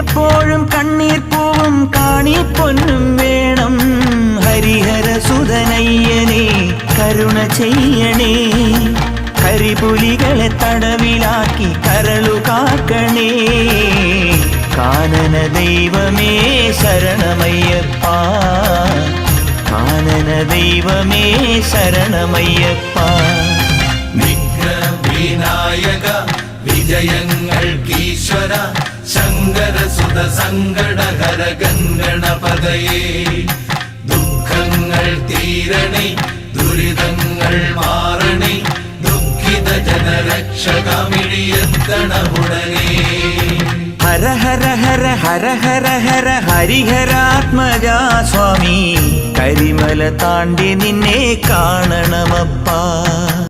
എപ്പോഴും കണ്ണീർ പൂവും കാണി പൊന്നും വേണം. ഹരിഹര സുതനയ്യനെ കരുണ ചെയ്യണേ. കരിപുലികളെ തടവിലാക്കി കരളു കാക്കണേ. കാനന ദൈവമേ ശരണമയ്യപ്പ. കാനന ദൈവമേ ശരണമയ്യപ്പ. വിഘ്നവിനായക വിജയങ്ങൾക്കീശ്വര ശങ്കര സുത സങ്കടഹര ഗംഗണപതയേ ദുഃഖങ്ങൾ തീരണേ ദുരിതങ്ങൾ മാറണേ ദുഃഖിത ജനരക്ഷകമിഴിയെത്തണമുടനേ ഹര ഹര ഹര ഹര ഹര ഹര ഹരിഹരാത്മജ സ്വാമി കരിമല താണ്ടി നിന്നെ കാണണമപ്പാ.